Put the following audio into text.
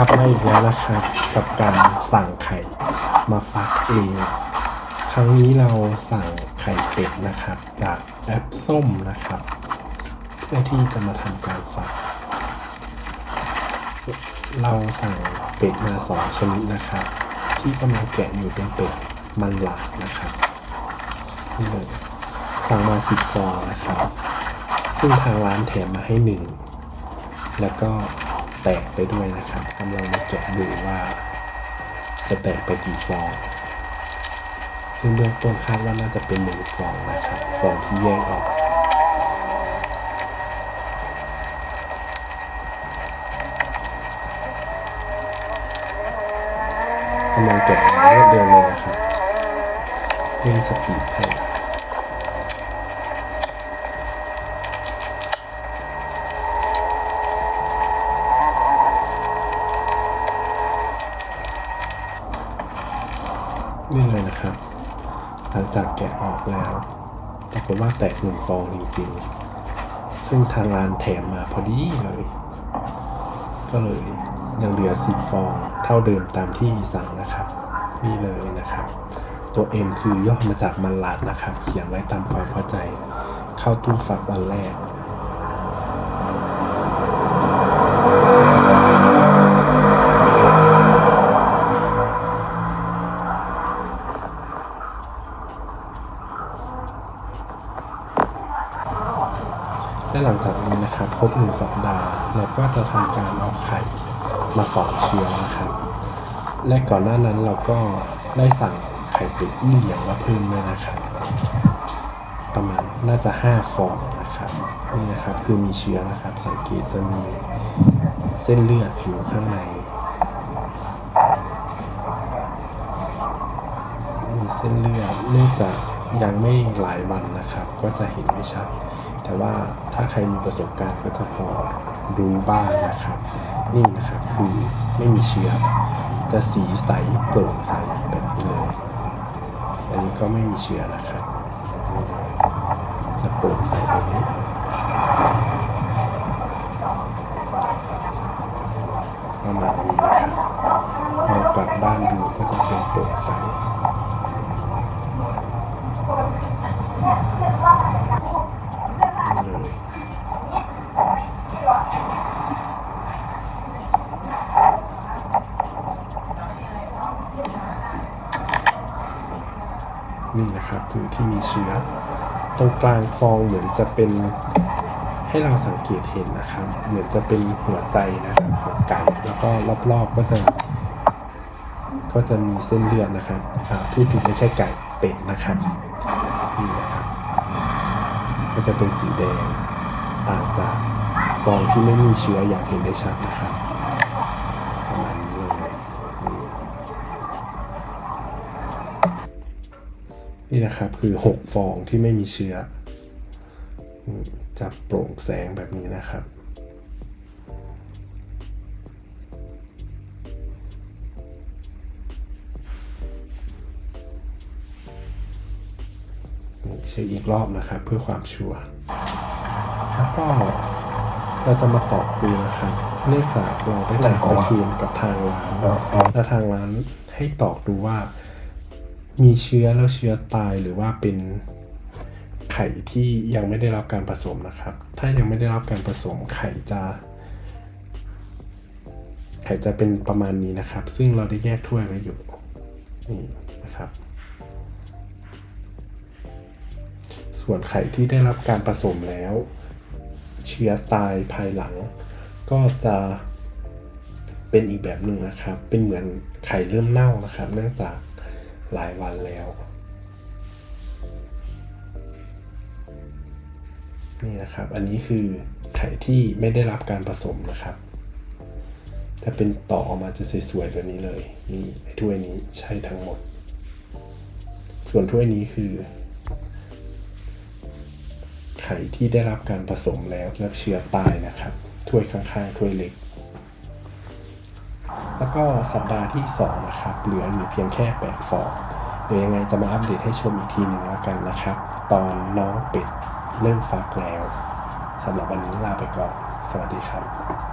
กลับมาอีกแล้วนะครับกับการสั่งไข่มาฟักเองครั้งนี้เราสั่งไข่เป็ดนะครับ จากแอปส้มนะครับเพื่อที่จะมาทำการฟัก เราสั่งเป็ดมาสองชนิดนะครับ ที่กำลังแกะอยู่เป็นเป็ดมันหลากนะครับนี่เลยสั่งมาสิบฟองนะครับ ซึ่งทางร้านแถมมาให้หนึ่งแล้วก็ ตกไปด้วยนะครับกำลังมาแกะดูว่าจะแตกไปกี่ฟองซึ่งเบื้องต้นคาดว่าน่าจะเป็นหนึ่งฟองนะครับฟองที่แยกออกกำลังแกะมางรวดเร็วเลยนะครับเร่งสปีดให้ นี่เลยนะครับ หลังจากแกะออกแล้วปรากฏว่าแตกหนึ่งฟองจริงๆ ซึ่งทางร้านแถมมาพอดีเลย ก็เลยยังเหลือสิบฟองเท่าเดิมตามที่สั่งนะครับ นี่เลยนะครับ ตัว M คือย่อมาจากมันลาดนะครับ เขียนไว้ตามความเข้าใจ เข้าตู้ฝากวันแรก และหลังจากนี้นะครับครบหนึ่งสัปดาห์เราก็จะทำการเอาไข่มาสองเชื้อนะครับ และก่อนหน้านั้นเราก็ได้สั่งไข่เป็ดอี้เหลียงมาเพิ่มด้วยนะครับ ประมาณน่าจะ 5 ฟองนะครับนี่นะครับคือมีเชื้อนะครับ สังเกตจะมีเส้นเลือดอยู่ข้างในมีเส้นเลือดเนื่องจากยังไม่หลายวันนะครับ ก็จะเห็นไม่ชัด แต่ว่าถ้าใครมีประสบการณ์ก็จะพอรู้บ้างนะครับ นี่นะครับคือไม่มีเชื้อจะสีใสโปร่งใสแบบนี้เลย อันนี้ก็ไม่มีเชื้อนะครับ จะโปร่งใสแบบนี้ประมาณนี้นะครับเรากลับบ้านดูก็จะเป็นโปร่งใส เลย นี่นะครับคือที่มีเชื้อ ตรงกลางฟองเหมือนจะเป็นให้เราสังเกตเห็นนะครับ เหมือนจะเป็นหัวใจนะครับของไก่แล้วก็รอบๆก็จะ ก็จะมีเส้นเลือดนะครับอ่าพูดถึงไม่ใช่ไก่เป็ดนะครับนี่นะครับก็จะเป็นสีแดงต่างจากฟองที่ไม่มีเชื้ออย่างเห็นได้ชัดนะครับประมาณนี้เลยนี่ นี่นะครับคือ 6 ฟองที่ไม่มีเชื้ออืมจะโปร่งแสงแบบนี้นะครับ เช็คอีกรอบนะครับ เพื่อความชัวร์แล้วก็เราจะมาตอกดูนะครับเนื่องจากเราได้ตอกไปคืนกับทางร้าน และทางร้านให้ตอกดูว่า มีเชื้อแล้วเชื้อตายหรือว่าเป็นไข่ที่ยังไม่ได้รับการผสมนะครับ ถ้ายังไม่ได้รับการผสมไข่จะ ไข่จะเป็นประมาณนี้นะครับ ซึ่งเราได้แยกถ้วยไว้อยู่นี่นะครับ ส่วนไข่ที่ได้รับการผสมแล้ว เชื้อตายภายหลัง ก็จะเป็นอีกแบบหนึ่งนะครับ เป็นเหมือนไข่เริ่มเน่านะครับ เนื่องจาก หลายวันแล้ว นี่นะครับ อันนี้คือไข่ที่ไม่ได้รับการผสมนะครับ ถ้าเป็นต่อออกมาจะสวยๆแบบนี้เลยนี่ถ้วยนี้ใช่ทั้งหมด ส่วนถ้วยนี้คือ ไข่ที่ได้รับการผสมแล้วแล้วเชื้อตายนะครับถ้วยข้างๆถ้วยเล็ก แล้วก็สัปดาห์ที่ 2 นะครับ เหลืออยู่เพียงแค่8ฟองเดี๋ยวยังไงจะมาอัปเดตให้ชมอีกทีหนึ่งแล้วกันนะครับ ตอนน้องเป็ดเริ่มฟักแล้วสำหรับวันนี้ลาไปก่อน สวัสดีครับ